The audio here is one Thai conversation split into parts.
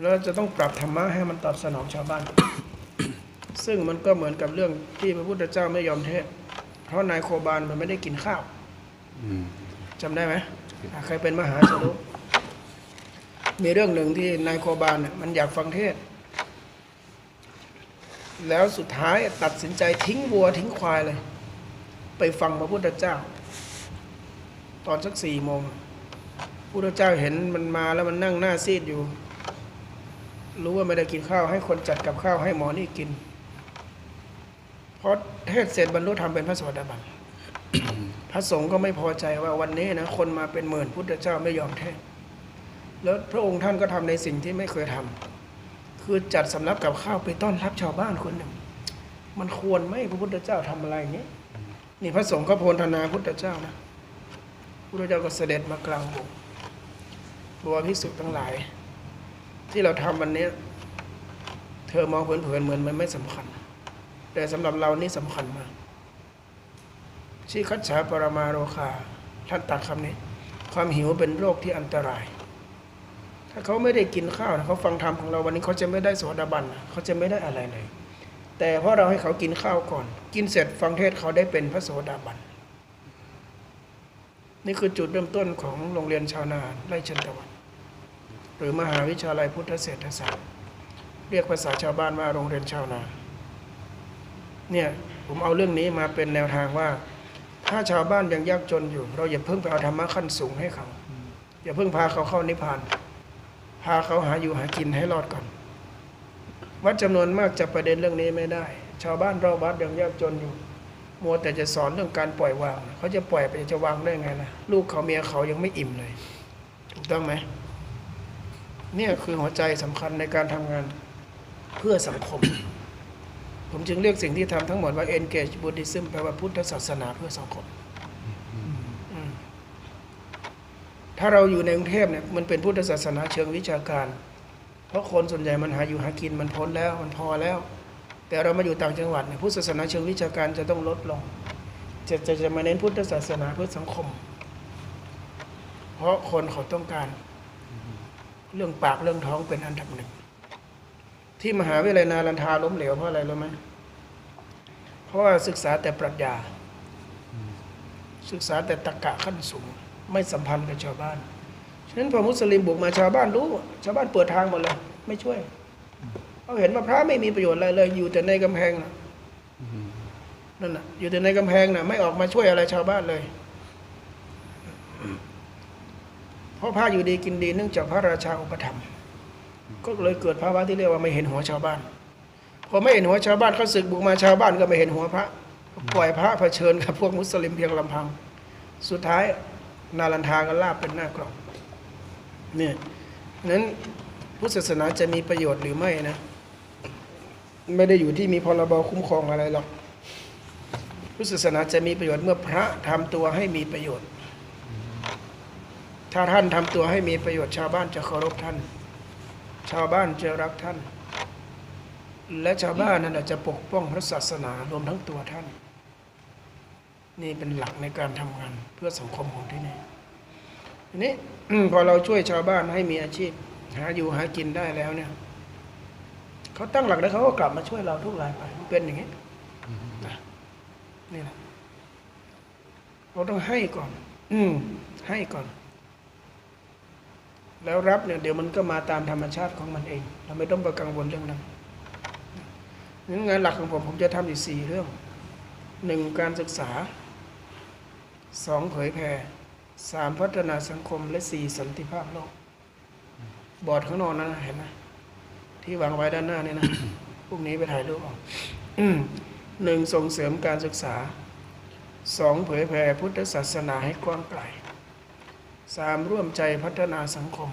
แล้วเราจะต้องปรับธรรมะให้มันตอบสนองชาวบ้าน ซึ่งมันก็เหมือนกับเรื่องที่พระพุทธเจ้าไม่ยอมเทศ เพราะนายโคบาลมันไม่ได้กินข้าวจำได้ไหมใครเป็นมหาสรุมีเรื่องหนึ่งที่นายโคบาลมันอยากฟังเทศ แล้วสุดท้ายตัดสินใจทิ้งวัวทิ้งควายเลย ไปฟังพระพุทธเจ้า ตอนสักสี่โมงพระพุทธเจ้าเห็นมันมาแล้วมันนั่งหน้าซีดอยู่ รู้ว่าไม่ได้กินข้าวให้คนจัดกับข้าวให้หมอนี่กินพอเทศเสร็จบรรลุธรรมเป็นพระโสดาบันพระสงฆ์ก็ไม่พอใจว่าวันนี้นะคนมาเป็นหมื่นพุทธเจ้าไม่ยอมเทศ แล้วพระองค์ท่านก็ทำในสิ่งที่ไม่เคยทำคือจัดสำรับกับข้าวไปต้อนรับชาวบ้านคนหนึ่ง มันควรไหมพระพุทธเจ้าทำอะไรอย่างนี้นี่พระสงฆ์ก็โพลธนาพุทธเจ้านะพุทธเจ้าก็เสด็จมากลางวงบัวพิสุทธ์ทั้งหลาย ที่เราทำวันนี้ เธอมองเผินๆเหมือนมันไม่สำคัญ แต่สำหรับเรานี่สำคัญมากชีคัจฉาปรมาโรคาท่านตัดคำนี้ ความหิวเป็นโรคที่อันตราย ถ้าเขาไม่ได้กินข้าวนะเขาฟังธรรมของเราวันนี้เขาจะไม่ได้โสดาบันนะเขาจะไม่ได้อะไรเลย แต่เพราะเราให้เขากินข้าวก่อน กินเสร็จฟังเทศเขาได้เป็นพระโสดาบันนี่คือจุดเริ่มต้นของโรงเรียนชาวนาไร่ชันตะวัน หรือมหาวิทยาลัยพุทธเศรษฐศาสตร์ เรียกภาษาชาวบ้านว่าโรงเรียนชาวนา เนี่ยผมเอาเรื่องนี้มาเป็นแนวทางว่า ถ้าชาวบ้านยังยากจนอยู่ เราอย่าเพิ่งไปเอาธรรมะขั้นสูงให้เขา อย่าเพิ่งพาเขาเข้านิพพาน พาเขาหาอยู่หากินให้รอดก่อน วัดจำนวนมากจะประเด็นเรื่องนี้ไม่ได้ ชาวบ้านรอบวัดยังยากจนอยู่มัวแต่จะสอนเรื่องการปล่อยวาง เขาจะปล่อยไปจะวางได้ไงนะลูกเขาเมียเขายังไม่อิ่มเลย ถูกต้องไหม เนี่ยคือหัวใจสำคัญในการทำงานเพื่อสังคม ผมจึงเรียกสิ่งที่ทำทั้งหมดว่า engage Buddhism แปลว่าพุทธศาสนาเพื่อสังคมอืมถ้าเราอยู่ในกรุงเทพเนี่ยมันเป็นพุทธศาสนาเชิงวิชาการ เพราะคนส่วนใหญ่มันหาอยู่หากินมันพ้นแล้วมันพอแล้ว แต่เรามาอยู่ต่างจังหวัดเนี่ยพุทธศาสนาเชิงวิชาการจะต้องลดลง จะจะจะมาเน้นพุทธศาสนาเพื่อสังคม เพราะคนเขาต้องการ เรื่องปากเรื่องท้องเป็นอันดับหนึ่ง ที่มหาวิทยาลัยนารันทาล้มเหลวเพราะอะไรรู้ไหมเพราะว่าศึกษาแต่ปรัชญา ศึกษาแต่ตรรกะขั้นสูง ไม่สัมพันธ์กับชาวบ้าน ฉะนั้นพอมุสลิมบุกมาชาวบ้านรู้ ชาวบ้านเปิดทางหมดเลยไม่ช่วยเขาเห็นว่าพระไม่มีประโยชน์อะไรเลยอยู่แต่ในกำแพงนะนั่นน่ะอยู่แต่ในกำแพงน่ะไม่ออกมาช่วยอะไรชาวบ้านเลย เพราะพระอยู่ดีกินดีเนื่องจากพระราชาอุปถัมภ์ก็เลยเกิดภาวะที่เรียกว่าไม่เห็นหัวชาวบ้านพอไม่เห็นหัวชาวบ้านเขาศึกบุกมาชาวบ้านก็ไม่เห็นหัวพระปล่อยพระเผชิญกับพวกมุสลิมเพียงลำพัง สุดท้ายนารันทาก็ลาบเป็นหน้ากรองเนี่ยนั้นพุทธศาสนาจะมีประโยชน์หรือไม่นะ ไม่ได้อยู่ที่มีพรบคุ้มครองอะไรหรอกพุทธศาสนาจะมีประโยชน์เมื่อพระทำตัวให้มีประโยชน์ ถ้าท่านทำตัวให้มีประโยชน์ชาวบ้านจะเคารพท่าน ชาวบ้านจะรักท่าน และชาวบ้านนั่นจะปกป้องพระศาสนารวมทั้งตัวท่าน นี่เป็นหลักในการทำงานเพื่อสังคมของที่นี่ทีนี้พอเราช่วยชาวบ้านให้มีอาชีพ หาอยู่หากินได้แล้วเนี่ยเขาตั้งหลักแล้วเขาก็กลับมาช่วยเราทุกรายไปมันเป็นอย่างนี้นะนี่แหละเราต้องให้ก่อน อืมให้ก่อน แล้วรับเนี่ยเดี๋ยวมันก็มาตามธรรมชาติของมันเอง เราไม่ต้องไปกังวลเรื่องนั้นนั้นงานหลักของผมผมจะทำอยู่สี่เรื่องหนึ่งการศึกษาสองเผยแผ่สามพัฒนาสังคมและสี่สันติภาพโลก บอร์ดข้างนอกนั้นนะเห็นไหมที่วางไว้ด้านหน้านี่นะพรุ่งนี้ไปถ่ายรูปออกหนึ่งส่งเสริมการศึกษาสองเผยแผ่พุทธศาสนาให้กว้างไกล สามร่วมใจพัฒนาสังคม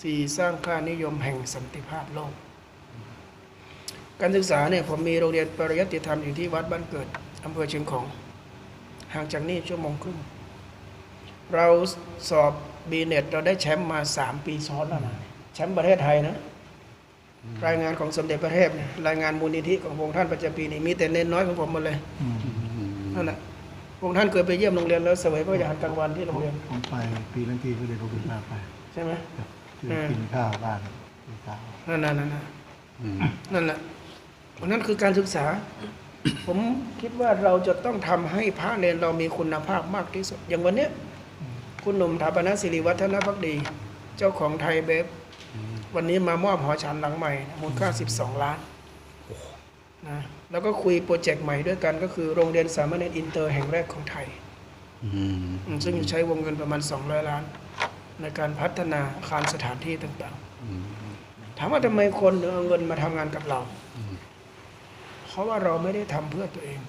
สี่สร้างค่านิยมแห่งสันติภาพโลก การศึกษาเนี่ยผมมีโรงเรียนปริยัติธรรมอยู่ที่วัดบ้านเกิดอำเภอเชียงของ ห่างจากนี่ชั่วโมงครึ่ง เราสอบบีเน็ตเราได้แชมป์มาสามปีซ้อนแล้วนะแชมป์ประเทศไทยนะ รายงานของสมเด็จพระเทพเนี่ยรายงานมูลนิธิของพระองค์ท่านประจำปีนี้มีแต่เน้นน้อยของผมหมดเลยนั่นแหละพระ องค์ท่านเคยไปเยี่ยมโรงเรียนแล้วเสวยพระยาหารกลางวันที่โรงเรียนผมไปปีละทีก็เลยรู้สึกมากไปใช่ไหมครับคือกินข้าวบ้านเก้านั่นนั่นนั่นอืมนั่นแหละเพราะนั่นคือการศึกษา ผมคิดว่าเราจะต้องทำให้พระเนรเรามีคุณภาพมากที่สุด อย่างวันเนี้ยคุณหนุ่มถาปนสิริวัฒนพักดี เจ้าของไทยเบฟวันนี้มามอบหอฉันหลังใหม่มูลค่า 12 ล้านนะ แล้วก็คุยโปรเจกต์ใหม่ด้วยกัน ก็คือโรงเรียนสามเณรอินเตอร์แห่งแรกของไทยอืมอืมซึ่งใช้วงเงินประมาณ 200 ล้าน ในการพัฒนาอาคารสถานที่ต่างอืมๆถามว่าทำไมคนถึงเอาเงินมาทำงานกับเราอืมเพราะว่าเราไม่ได้ทำเพื่อตัวเอง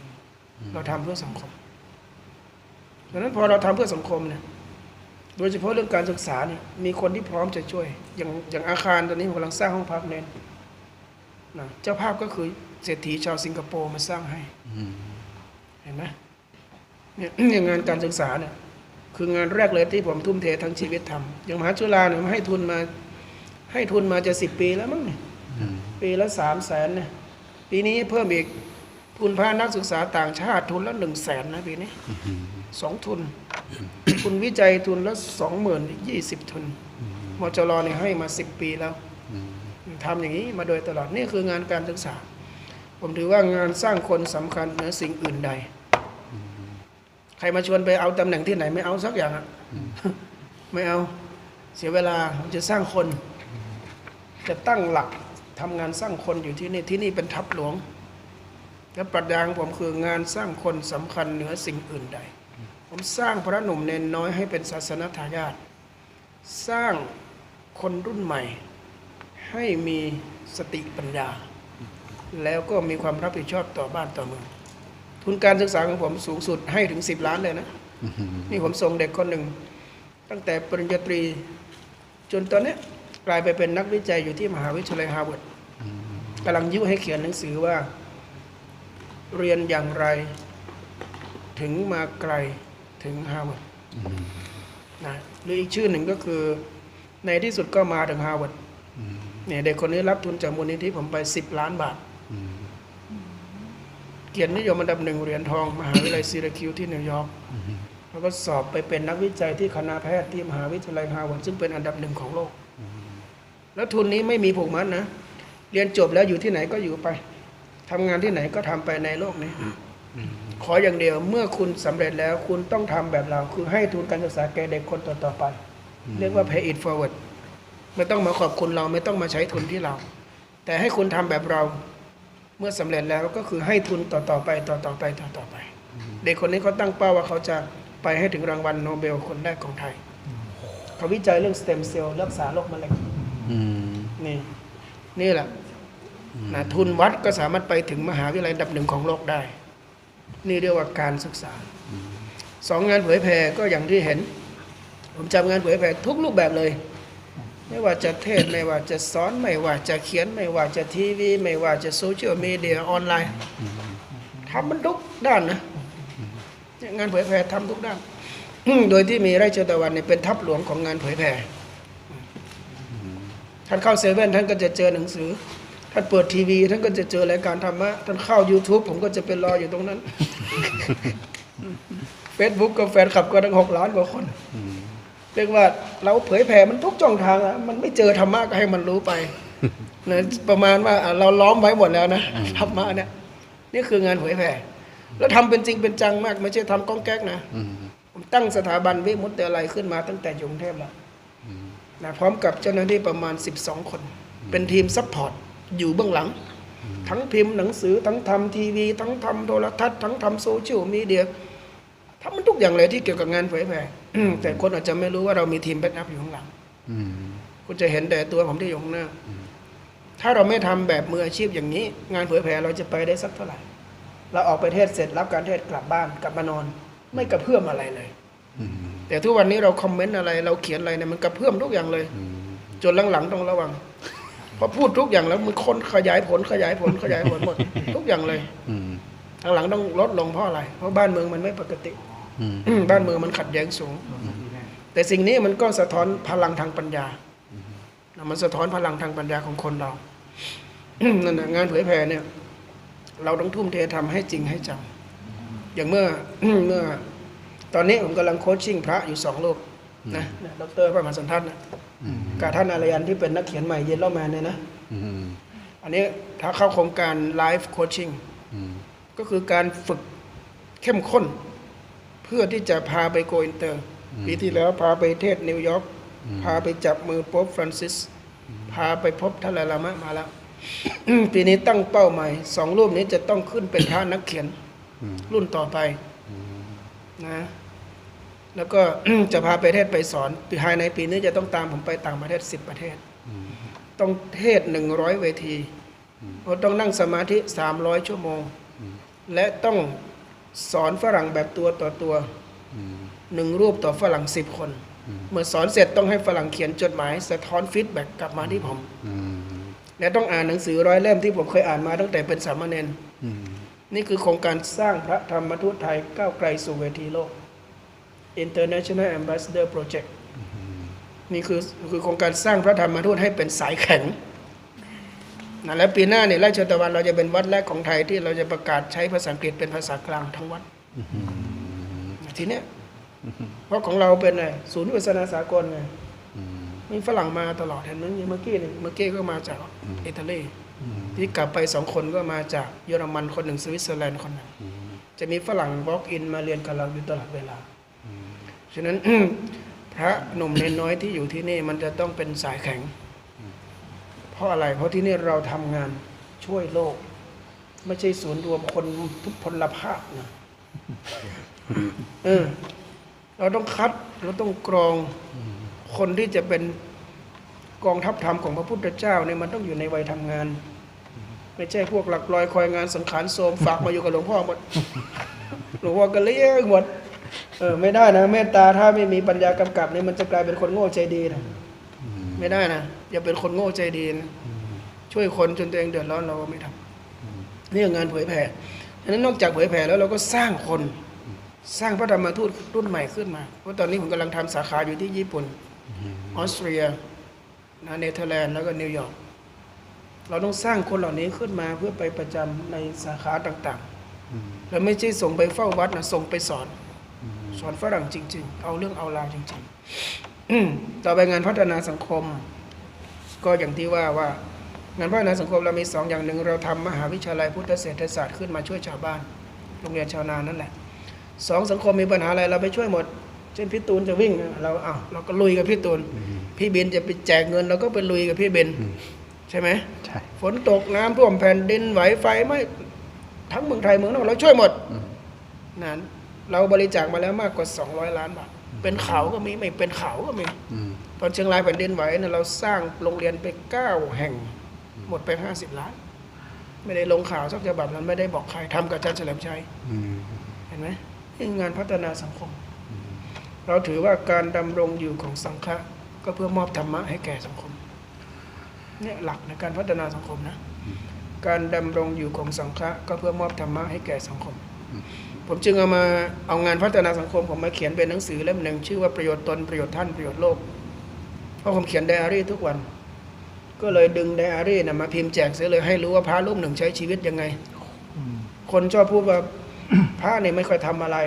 เราทำเพื่อสังคมดังนั้นพอเราทำเพื่อสังคมเนี่ย โดยเฉพาะเรื่องการศึกษาเนี่ย มีคนที่พร้อมจะช่วย อย่างอย่างอาคารตอนนี้ผมกำลังสร้างห้องพักเน้น นะเจ้าภาพก็คือเศรษฐีชาวสิงคโปร์มาสร้างให้อืมเห็นไหมเนี่ยอย่างงานการศึกษาเนี่ยคืองานแรกเลยที่ผมทุ่มเททั้งชีวิตทำอย่างมหาจุฬาเนี่ยให้ทุนมา ให้ทุนมาจะสิบปีแล้วมั้งเนี่ยอืมปีละสามแสนเนี่ยปีนี้เพิ่มอีกทุนพานักศึกษาต่างชาติทุนละหนึ่งแสนนะปีนี้อืมสองทุน ทุนวิจัยทุนละสองหมื่นยี่สิบทุนมจรเนี่ยให้มาสิบปีแล้วอืม ทำอย่างนี้มาโดยตลอดนี่คืองานการศึกษา ผมถือว่างานสร้างคนสำคัญเหนือสิ่งอื่นใด ใครมาชวนไปเอาตำแหน่งที่ไหนไม่เอาสักอย่างอะไม่เอาเสียเวลาผมจะสร้างคน จะตั้งหลักทำงานสร้างคนอยู่ที่นี่ที่นี่เป็นทัพหลวง และปรัชญาของผมคืองานสร้างคนสำคัญเหนือสิ่งอื่นใด ผมสร้างพระหนุ่มเนนน้อยให้เป็นศาสนทายาทสร้างคนรุ่นใหม่ ให้มีสติปัญญา แล้วก็มีความรับผิดชอบต่อบ้านต่อเมืองทุนการศึกษาของผมสูงสุดให้ถึง 10 ล้านเลยนะนี่ผมส่งเด็กคนหนึ่ง ตั้งแต่ปริญญาตรี จนตอนนี้กลายไปเป็นนักวิจัยอยู่ที่มหาวิทยาลัยฮาร์วาร์ดกำลังยุให้เขียนหนังสือว่า เรียนอย่างไร ถึงมาไกลถึงฮาร์วาร์ดนะหรืออีกชื่อหนึ่งก็คือ ในที่สุดก็มาถึงฮาร์วาร์ด เนี่ยเด็กคนนี้รับทุนจากมูลนิธิผมไป10ล้านบาทอืมเกียรตินิยมอันดับหนึ่งเหรียญทอง มหาวิทยาลัยซีราคิวที่นิวยอร์กอืมแล้วก็สอบไปเป็นนักวิจัยที่คณะแพทย์ที่มหาวิทยาลัยฮาร์วาร์ดซึ่งเป็นอันดับหนึ่งของโลก แล้วทุนนี้ไม่มีผูกมัดนะ เรียนจบแล้วอยู่ที่ไหนก็อยู่ไปทำงานที่ไหนก็ทำไปในโลกนี้ขออย่างเดียวเมื่อคุณสำเร็จแล้วคุณต้องทำแบบเรา คือให้ทุนการศึกษาแก่เด็กคนต่อๆไป เรียกว่า pay it forward ไม่ต้องมาขอบคุณเราไม่ต้องมาใช้ทุนที่เรา แต่ให้คุณทำแบบเราเมื่อสำเร็จแล้วก็คือให้ทุนต่อๆไปต่อๆไปต่อๆไป เด็กคนนี้เขาตั้งเป้าว่าเขาจะไปให้ถึงรางวัลโนเบลคนแรกของไทยเขาวิจัยเรื่องสเต็มเซลล์รักษาโรคมะเร็งอืมนี่นี่แหละนะทุนวัดก็สามารถไปถึงมหาวิทยาลัยอันดับหนึ่งของโลกได้ นี่เรียกว่าการศึกษาสองงานเผยแผ่ก็อย่างที่เห็น ผมจำงานเผยแผ่ทุกรูปแบบเลย ไม่ว่าจะเทศไม่ว่าจะสอนไม่ว่าจะเขียนไม่ว่าจะทีวี ไม่ว่าจะโซเชียลมีเดียออนไลน์ทำมันทุกด้านนะงานเผยแผ่ทำทุกด้าน โดยที่มีไร่เชตวันเนี่ยเป็นทัพหลวงของงานเผยแผ่ท่านเข้าเซเว่นท่านก็จะเจอหนังสือ ท่านเปิดทีวี ท่านก็จะเจอรายการธรรมะ ท่านเข้า YouTube ผมก็จะเป็นรออยู่ตรงนั้นเฟซบุ๊กกับแฟนคลับก็ตั้งหกล้านกว่าคน เรียกว่าเราเผยแผ่มันทุกช่องทางอะมันไม่เจอธรรมะก็ให้มันรู้ไปนะประมาณว่าอะเราล้อมไว้หมดแล้วนะธรรมะเนี่ยนี่คืองานเผยแผ่แล้วทำเป็นจริงเป็นจังมาก ไม่ใช่ทำก้องแก๊กนะอืมผมตั้งสถาบันวิมุตติอะไรขึ้นมาตั้งแต่อยู่กรุงเทพแล้วนะพร้อมกับเจ้าหน้าที่ประมาณ 12 คน เป็นทีมซัพพอร์ตอยู่เบื้องหลัง ทั้งพิมพ์หนังสือทั้งทำทีวี ทั้งทำโทรทัศน์ทั้งทำโซเชียลมีเดีย ทำมันทุกอย่างเลยที่เกี่ยวกับงานเผยแผ่แต่คนอาจจะไม่รู้ว่าเรามีทีมแบ็กอัพอยู่ข้างหลังคุณจะเห็นแต่ตัวผมที่อยู่ข้างหน้าถ้าเราไม่ทำแบบมืออาชีพอย่างนี้ งานเผยแผ่เราจะไปได้สักเท่าไหร่ เราออกไปเทศเสร็จรับการเทศกลับบ้านกลับมานอน ไม่กระเพื่อมอะไรเลยแต่ทุกวันนี้เราคอมเมนต์อะไร เราเขียนอะไรเนี่ยมันกระเพื่อมทุกอย่างเลยจนหลังๆต้องระวังพอพูดทุกอย่างแล้วมันคนขยายผลขยายผลขยายผลหมด ทุกอย่างเลยอืหลังๆต้องลดลงเพราะอะไร เพราะบ้านเมืองมันไม่ปกติ บ้านเมืองมันขัดแย้งสูง แต่สิ่งนี้มันก็สะท้อนพลังทางปัญญานะมันสะท้อนพลังทางปัญญาของคนเรานั่นนะงานเผยแผ่เนี่ย เราต้องทุ่มเททำให้จริงให้จังอย่างเมื่อเมื่อ ตอนนี้ผมกำลังโคชชิ่งพระอยู่สองรูปนะนะดรพระมหาสันทัศน์นะอืมกับท่านอารยันที่เป็นนักเขียนใหม่เยลโลแมนเนี่ยนะอืมอันนี้ถ้าเข้าโครงการไลฟ์โคชชิ่งอืมก็คือการฝึกเข้มข้น เพื่อที่จะพาไปโกอินเตอร์ ปีที่แล้วพาไปเทศนิวยอร์กพาไปจับมือโป๊ปฟรานซิส พาไปพบท่านลาลามะมาแล้วปีนี้ตั้งเป้าหมายสองรูปนี้จะต้องขึ้นเป็นพระนักเขียนอืมรุ่นต่อไปนะแล้วก็จะพาไปเทศไปสอนภายในปีนี้จะต้องตามผมไปต่างประเทศสิบประเทศต้องเทศหนึ่งร้อยเวทีเพราะต้องนั่งสมาธิสามร้อยชั่วโมง และต้อง สอนฝรั่งแบบตัวต่อตัวอืมหนึ่งรูปต่อฝรั่งสิบคน เมื่อสอนเสร็จต้องให้ฝรั่งเขียนจดหมาย สะท้อนฟีดแบ็กกลับมาที่ผมอืมและต้องอ่านหนังสือร้อยเล่มที่ผมเคยอ่านมาตั้งแต่เป็นสามเณรอืมนี่คือโครงการสร้างพระธรรมทูตไทยก้าวไกลสู่เวทีโลก International Ambassador Project นี่คือคือโครงการสร้างพระธรรมทูตให้เป็นสายแข็ง นะและปีหน้าเนี่ยราชตะวันเราจะเป็นวัดแรกของไทยที่เราจะประกาศใช้ภาษาอังกฤษเป็นภาษากลางทั้งวัดทีเนี้ยเพราะของเราเป็นไงศูนย์วิศนาสากลไงอืมมีฝรั่งมาตลอดเห็นไหมเมื่อกี้นี่เมื่อกี้ก็มาจากอิตาลีอืมที่กลับไปสองคนก็มาจากเยอรมันคนหนึ่งสวิตเซอร์แลนด์คนหนึ่งอืมจะมีฝรั่งบล็อกอินมาเรียนกับเราอยู่ตลอดเวลาอืมฉะนั้นพระหนุ่มเนนน้อยที่อยู่ที่นี่มันจะต้องเป็นสายแข็ง เพราะอะไรเพราะที่นี่เราทำงานช่วยโลก ไม่ใช่ศูนย์รวมคนทุกพลภาพนะเออ เราต้องคัด เราต้องกรองคนที่จะเป็นกองทัพธรรมของพระพุทธเจ้าเนี่ยมันต้องอยู่ในวัยทำงาน ไม่ใช่พวกหลักลอยคอยงานสังขารโสมฝากมาอยู่กับหลวงพ่อหมดหลวงพ่อก็เลี้ยงหมดเออไม่ได้นะเมตตาถ้าไม่มีปัญญากำกับเนี่ยมันจะกลายเป็นคนโง่ใจดีนะ ไม่ได้นะอย่าเป็นคนโง่ใจดีนะช่วยคนจนตัวเองเดือดร้อนเราก็ไม่ทำนี่คืองานเผยแผ่ฉะนั้นนอกจากเผยแผ่แล้วเราก็สร้างคนสร้างพระธรรมทูตรุ่นใหม่ขึ้นมาเพราะตอนนี้ผมกำลังทำสาขาอยู่ที่ญี่ปุ่นออสเตรียนะเนเธอร์แลนด์แล้วก็นิวยอร์กเราต้องสร้างคนเหล่านี้ขึ้นมาเพื่อไปประจำในสาขาต่างๆแล้วไม่ใช่ส่งไปเฝ้าวัดนะส่งไปสอน สอนฝรั่งจริง ๆ เอาเรื่องเอาราวจริงๆอืม ต่อไปงานพัฒนาสังคม ก็อย่างที่ว่าว่างานพัฒนาสังคมเรามีสองอย่างหนึ่งเราทำมหาวิทยาลัยพุทธเศรษฐศาสตร์ขึ้นมาช่วยชาวบ้าน โรงเรียนชาวนานั่นแหละสองสังคมมีปัญหาอะไรเราไปช่วยหมด เช่นพี่ตูนจะวิ่งเราเอาวเราก็ลุยกับพี่ตูน พี่เบนจะไปแจกเงินเราก็ไปลุยกับพี่เบนใช่ไหมใช่ฝนตกน้ำท่วมแผ่นดินไหวไฟไหม้ทั้งเมืองไทยเมืองนอกเราช่วยหมดนั้นเราบริจาคมาแล้วมากกว่า 200 ล้านบาท เป็นเขาก็มีไม่เป็นเขาก็มีอืมตอนเชียงรายแผ่นดินไหวเนี่ยเราสร้างโรงเรียนไป9แห่ง หมดไป50ล้าน ไม่ได้ลงข่าวสักฉบับนั้นไม่ได้บอกใครทำกับอาจารย์เฉลิมชัยอืมเห็นไหมนี่งานพัฒนาสังคม เราถือว่าการดำรงอยู่ของสังฆะก็เพื่อมอบธรรมะให้แก่สังคมเนี่ยหลักในการพัฒนาสังคมนะ การดำรงอยู่ของสังฆะก็เพื่อมอบธรรมะให้แก่สังคม ผมจึงเอามาเอางานพัฒนาสังคมผมมาเขียนเป็นหนังสือเล่มหนึ่งชื่อว่าประโยชน์ตนประโยชน์ท่านประโยชน์โลก เพราะผมเขียนไดอารี่ทุกวัน ก็เลยดึงไดอารี่นะมาพิมพ์แจกเสียเลยให้รู้ว่าพระรูปหนึ่งใช้ชีวิตยังไง คนชอบพูดว่าพระเนี่ยไม่ค่อยทำอะไร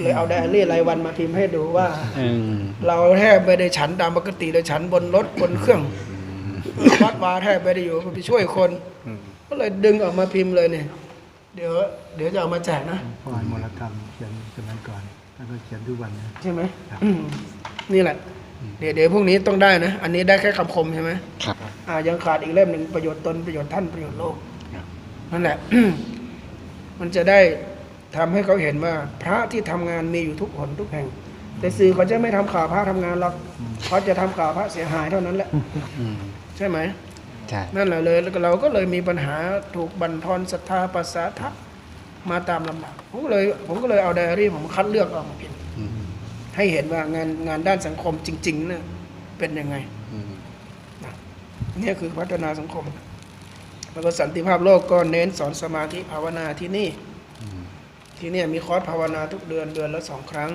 เลยเอาไดอารี่รายวันมาพิมพ์ให้ดูว่าอืมเราแทบไม่ได้ฉันตามปกติเลยฉันบนรถบนเครื่องวัดวาแทบไม่ได้อยู่ไปช่วยคน ก็เลยดึงออกมาพิมพ์เลยเนี่ย เดี๋ยวเดี๋ยวจะเอามาแจกนะพอยมรกรรมเขียนสมัยก่อนแล้วก็เขียนทุกวันนะ ใช่ไหมครับ อืมนี่แหละ เดี๋ยวเดี๋ยวพวกนี้ต้องได้นะ อันนี้ได้แค่คำคมใช่ไหม ครับ อ่ายังขาดอีกเล่มหนึ่งประโยชน์ตนประโยชน์ท่านประโยชน์โลกครับ นั่นแหละ มันจะได้ทำให้เขาเห็นว่า พระที่ทำงานมีอยู่ทุกหนทุกแห่ง แต่สื่อเขาจะไม่ทำข่าวพระทำงานหรอกเขาจะทำข่าวพระเสียหายเท่านั้นแหละ อืมใช่ไหมใช่ นั่นแหละเลยแล้วก็เราก็เลยมีปัญหาถูกบั่นทอนศรัทธาปัสสาทะมาตามลำดับผมก็เลยผมก็เลยเอาไดอารี่ผมคัดเลือกออกมาพิมพ์อืมให้เห็นว่างานงานด้านสังคมจริงๆเนี่ยเป็นยังไงอืมเนี่ยคือพัฒนาสังคม แล้วก็สันติภาพโลกก็เน้นสอนสมาธิภาวนาที่นี่อืมที่เนี่ยมีคอร์สภาวนาทุกเดือนเดือนละสองครั้ง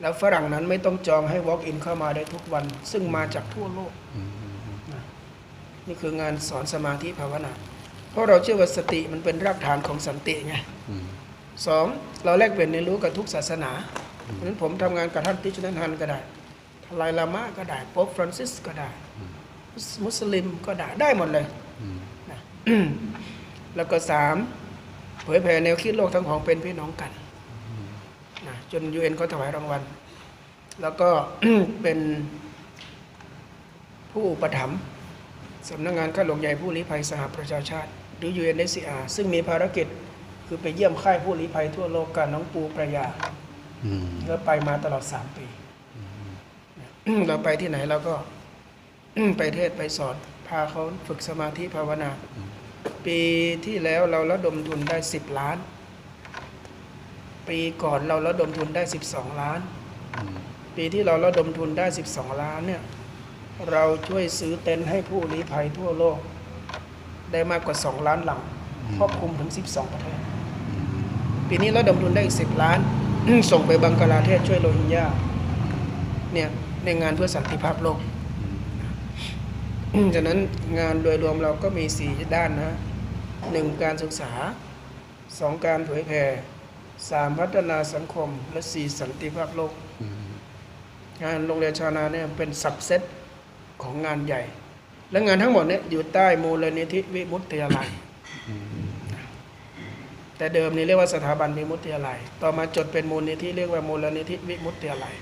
แล้วฝรั่งนั้นไม่ต้องจองให้ walk in เข้ามาได้ทุกวัน ซึ่งมาจากทั่วโลกอืม นี่คืองานสอนสมาธิภาวนา เพราะเราเชื่อว่าสติมันเป็นรากฐานของสันติไงอืมสองเราแลกเปลี่ยนเรียนรู้กับทุกศาสนาเพราะฉะนั้นผมทำงานกับท่านติชนันทันก็ได้ทไลลามะก็ได้โป๊ปฟรานซิสก็ได้ มุสลิมก็ได้ได้หมดเลยอืมนะแล้วก็สามเผยแผ่แนวคิดโลกทั้งของเป็นพี่น้องกันนะจนยูเอ็นเขาถวายรางวัล แล้วก็เป็นผู้อุประถมภ์ สำนักงานข้าหลวงใหญ่ผู้ลี้ภัยสหประชาชาติ หรือ UNHCR ซึ่งมีภารกิจคือไปเยี่ยมค่ายผู้ลี้ภัยทั่วโลกกันน้องปูประยาอืมแล้วไปมาตลอดสามปี เราไปที่ไหนเราก็ไปเทศน์ไปสอน พาเขาฝึกสมาธิภาวนา ปีที่แล้วเราระดมทุนได้สิบล้าน ปีก่อนเราระดมทุนได้สิบสองล้านอืมปีที่เราระดมทุนได้สิบสองล้านเนี่ย เราช่วยซื้อเต็นท์ให้ผู้ลี้ภัยทั่วโลก ได้มากกว่าสองล้านหลังครอบคลุมถึงสิบสองประเทศ ปีนี้เราดมทุนได้อีกสิบล้าน ส่งไปบังกลาเทศช่วยโรฮิงญาเนี่ยในงานเพื่อสันติภาพโลกฉะนั้นงานโดยรวมเราก็มีสี่ด้านนะหนึ่งการศึกษาสองการเผยแผ่สามพัฒนาสังคมและสี่สันติภาพโลกอืมงานโรงเรียนชาวนาเนี่ยเป็นสับเซต ของงานใหญ่ และงานทั้งหมดเนี่ยอยู่ใต้มูลนิธิวิมุตติยาลัย แต่เดิมนี่เรียกว่าสถาบันวิมุตติยาลัย ต่อมาจดเป็นมูลนิธิเรียกว่ามูลนิธิวิมุตติยาลัย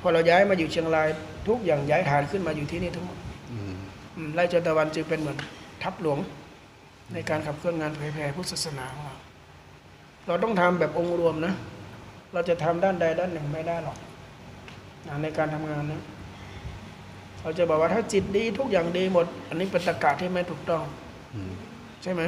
พอเราย้ายมาอยู่เชียงรายทุกอย่างย้ายฐานขึ้นมาอยู่ที่นี่ทั้งหมดไร่จนตะวันจึงเป็นเหมือนทัพหลวงในการขับเคลื่อนงานเผยแผ่พุทธศาสนาของเรา เราต้องทำแบบองค์รวมนะ เราจะทำด้านใดด้านหนึ่งไม่ได้หรอกในการทำงานนะ เราจะบอกว่าถ้าจิตดีทุกอย่างดีหมด อันนี้เป็นตรรกะที่ไม่ถูกต้องอืมใช่ไหม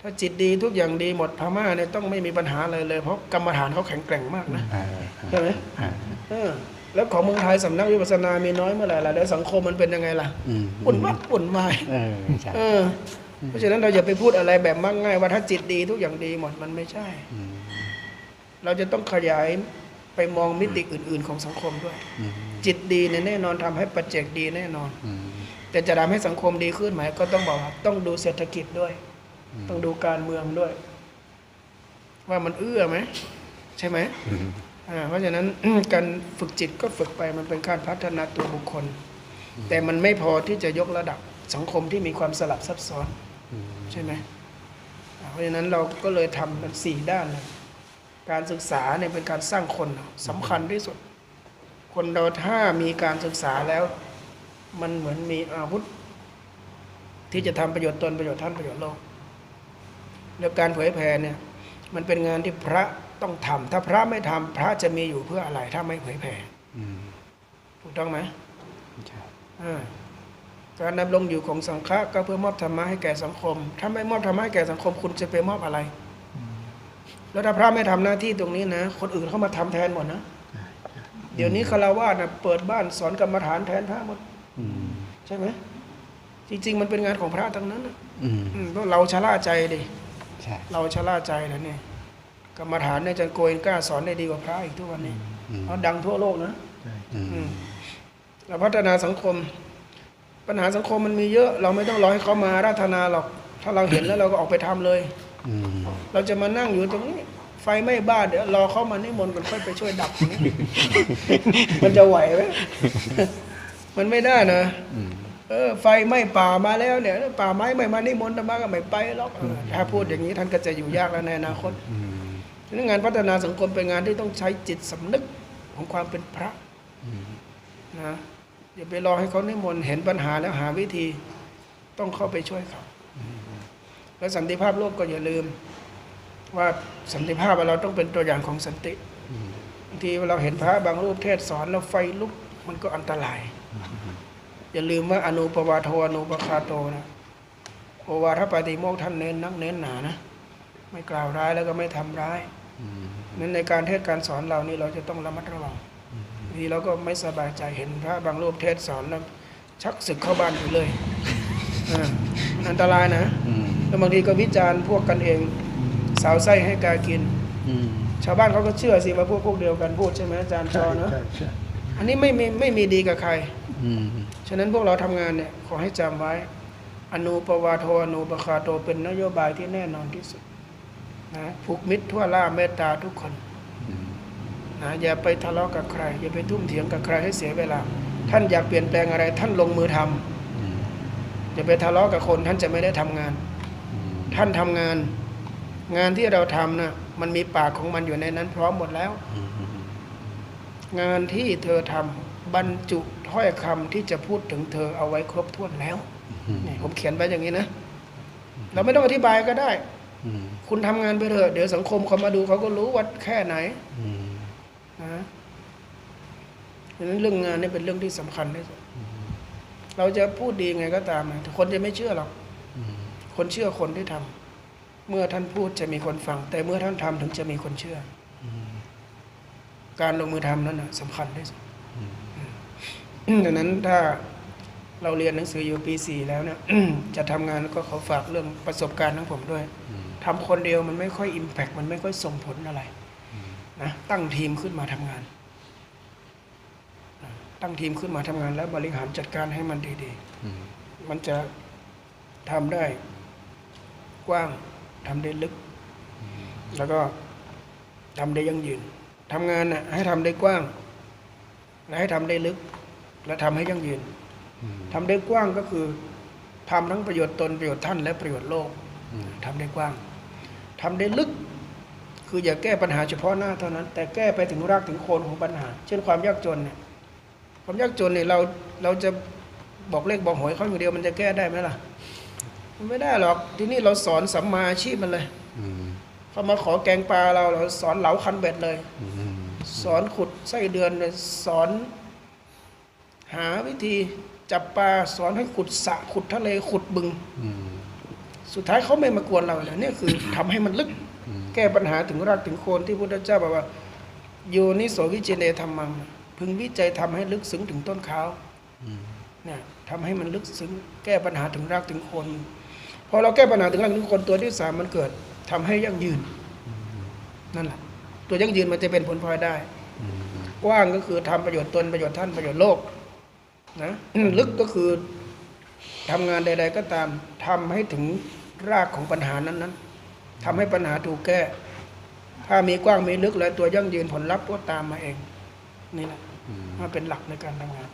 ถ้าจิตดีทุกอย่างดีหมดพม่าเนี่ยต้องไม่มีปัญหาเลยเลย เพราะกรรมฐานเขาแข็งแกร่งมากนะอ่าใช่ไหมอ่าเออแล้วของเมืองไทยสำนักวิปัสสนามีน้อยเมื่อไหร่ล่ะแล้วสังคมมันเป็นยังไงล่ะอืมปุ่นวัดปุ่นวายเออใช่เออเพราะฉะนั้นเราอย่าไปพูดอะไรแบบมักง่ายว่าถ้าจิตดีทุกอย่างดีหมดมันไม่ใช่อืมเราจะต้องขยาย ไปมองมิติอื่น ๆ ของสังคมด้วยอืมจิตดีเนี่ยแน่นอนทำให้ปัจเจกดีแน่นอนอืมแต่จะทำให้สังคมดีขึ้นไหมก็ต้องบอกว่าต้องดูเศรษฐกิจด้วย ต้องดูการเมืองด้วย ว่ามันเอื้อไหมใช่ไหมอืมอ่าเพราะฉะนั้นการฝึกจิตก็ฝึกไปมันเป็นการพัฒนาตัวบุคคล แต่มันไม่พอที่จะยกระดับสังคมที่มีความสลับซับซ้อนอืมใช่ไหมอ่าเพราะฉะนั้นเราก็เลยทำกันสี่ด้านเลย การศึกษาเนี่ยเป็นการสร้างคนสำคัญที่สุด คนเราถ้ามีการศึกษาแล้ว มันเหมือนมีอาวุธ ที่จะทำประโยชน์ตนประโยชน์ท่านประโยชน์โลก แล้วการเผยแผ่เนี่ย มันเป็นงานที่พระต้องทำถ้าพระไม่ทำพระจะมีอยู่เพื่ออะไรถ้าไม่เผยแผ่อืมถูกต้องไหมใช่อ่าการดำรงอยู่ของสังฆะก็เพื่อมอบธรรมะให้แก่สังคม ถ้าไม่มอบธรรมะให้แก่สังคม คุณจะไปมอบอะไร แล้วถ้าพระไม่ทำหน้าที่ตรงนี้นะ คนอื่นเข้ามาทำแทนหมดนะ เดี๋ยวนี้คารวะนะเปิดบ้านสอนกรรมฐานแทนพระหมดอืมใช่ไหมจริง ๆ มันเป็นงานของพระทั้งนั้นน่ะอืมอืมเพราะเราชะล่าใจดิใช่เราชะล่าใจแล้วเนี่ยกรรมฐานเนี่ยอาจันโกยกล้าสอนได้ดีกว่าพระอีกทุกวันนี้อืมเพราะดังทั่วโลกนะใช่อือืมมเราพัฒนาสังคม ปัญหาสังคมมันมีเยอะ เราไม่ต้องรอให้เขามาอาราธนาหรอก ถ้าเราเห็นแล้วเราก็ออกไปทำเลยอืม เราจะมานั่งอยู่ตรงนี้ ไฟไหม้บ้านเดี๋ยวรอเขามานิมนต์กันค่อยไปช่วยดับอย่างนี้ มันจะไหวไหมมันไม่ได้นะอืมเออไฟไหม้ป่ามาแล้วเนี่ยป่าไม้ไม่มานิมนต์ธรรมาก็ไม่ไปหรอกเออถ้าพูดอย่างนี้ท่านก็จะอยู่ยากแล้วในอนาคตอืมฉะนั้นงานพัฒนาสังคมเป็นงานที่ต้องใช้จิตสำนึกของความเป็นพระอืมนะอย่าไปรอให้เขานิมนต์เห็นปัญหาแล้วหาวิธี ต้องเข้าไปช่วยเขา แล้วสันติภาพโลกก็อย่าลืม ว่าสันติภาพเราต้องเป็นตัวอย่างของสันติบางทีเราเห็นพระบางรูปเทศสอนแล้วไฟลุกมันก็อันตราย อย่าลืมว่าอนุปวาโทอนุปคาโตนะโอวาทปาติโมกท่านเน้นนักเน้นหนานะไม่กล่าวร้ายแล้วก็ไม่ทำร้ายนั้นในการเทศการสอนเรานี่เราจะต้องระมัดระวังทีเราก็ไม่สบายใจเห็นพระบางรูปเทศสอนแล้วชักศึกเข้าบ้านไปเลยอันตรายนะอื แล้วบางทีก็วิจารณ์พวกกันเอง สาวไส้ให้กากินอืมชาวบ้านเขาก็เชื่อสิว่าพวกพวกเดียวกันพูดใช่ไหมอาจารย์ชใช่อเนอะใช่ใช่อันนี้ไม่มีไม่มีดีกับใครอืมฉะนั้นพวกเราทำงานเนี่ยขอให้จำไว้ อนุปวาโทอนุปคาโตเป็นนโยบายที่แน่นอนที่สุดนะผูกมิตรทั่วล่าเมตตาทุกคนอืมนนะอย่าไปทะเลาะกับใคร อย่าไปทุ่มเถียงกับใครให้เสียเวลา ท่านอยากเปลี่ยนแปลงอะไร ท่านลงมือทำอืมอย่าไปทะเลาะกับคนท่านจะไม่ได้ทำงานอืม ท่านทำงาน งานที่เราทำนะมันมีปากของมันอยู่ในนั้น พร้อมหมดแล้วอืมอืมงานที่เธอทำบรรจุถ้อยคำที่จะพูดถึงเธอเอาไว้ครบถ้วนแล้วอืมนี่ผมเขียนไว้อย่างนี้นะเราไม่ต้องอธิบายก็ได้อืมคุณทำงานไปเถอะเดี๋ยวสังคมเขามาดูเขาก็รู้ว่าแค่ไหนอืมนะดังนั้นเรื่องงานนี่เป็นเรื่องที่สำคัญที่สุดเราจะพูดดีไงก็ตามนะแต่คนจะไม่เชื่อหรอกอืม คนเชื่อคนที่ทำเมื่อท่านพูดจะมีคนฟัง แต่เมื่อท่านทำถึงจะมีคนเชื่ออการลงมือทำนั้นนะสำคัญที่สุดดังนั้นถ้าเราเรียนหนังสืออยู่ปีสี่แล้วเนี่ยจะทำงานก็ขอฝากเรื่องประสบการณ์ของผมด้วยอืมทำคนเดียวมันไม่ค่อยอิมแพกมันไม่ค่อยส่งผลอะไรนะตั้งทีมขึ้นมาทำงาน ตั้งทีมขึ้นมาทำงานแล้วบริหารจัดการให้มันดีๆ มันจะทำได้ กว้างทำได้ลึก แล้วก็ทำได้ยั่งยืนทำงานน่ะให้ทำได้กว้างและให้ทำได้ลึก และทำให้ยั่งยืนอืมทำได้กว้างก็คือทำทั้งประโยชน์ตนประโยชน์ท่านและประโยชน์โลกอืมทำได้กว้างทำได้ลึก คืออย่าแก้ปัญหาเฉพาะหน้าเท่านั้น แต่แก้ไปถึงรากถึงโคนของปัญหา เช่นความยากจนเนี่ยความยากจนเนี่ยเราเราจะบอกเลขบอกหวยเขาอย่างเดียวมันจะแก้ได้ไหมล่ะ ไม่ได้หรอกที่นี่เราสอนสัมมาอาชีพมันเลยอืมเขามาขอแกงปลาเราเราสอนเหลาคันเบ็ดเลยอืมสอนขุดไส้เดือนเลยสอน หาวิธีจับปลาสอนให้ขุดสระขุดทะเลขุดบึงอืมสุดท้ายเขาไม่มากวนเราเลยเนี่ยคือทำให้มันลึกอืมแก้ปัญหาถึงรากถึงโคนที่พุทธเจ้าบอกว่าโยนิโสวิจิเนธรรมัง พึงวิจัยทำให้ลึกซึ้งถึงต้นข้าวอืมเนี่ยทำให้มันลึกซึ้งแก้ปัญหาถึงรากถึงโคน พอเราแก้ปัญหาถึงรากถึงโคนตัวที่สามมันเกิดทำให้ยั่งยืนนั่นแหละตัวยั่งยืนมันจะเป็นผลพลอยได้อืมกว้างก็คือทำประโยชน์ตนประโยชน์ท่านประโยชน์โลกนะลึกก็คือทำงานใด ๆ ก็ตามทำให้ถึงรากของปัญหานั้นๆทำให้ปัญหาถูกแก้ ถ้ามีกว้างมีลึกแล้วตัวยั่งยืนผลลัพธ์ก็ตามมาเอง นี่แหละอืมมาเป็นหลักในการทำงาน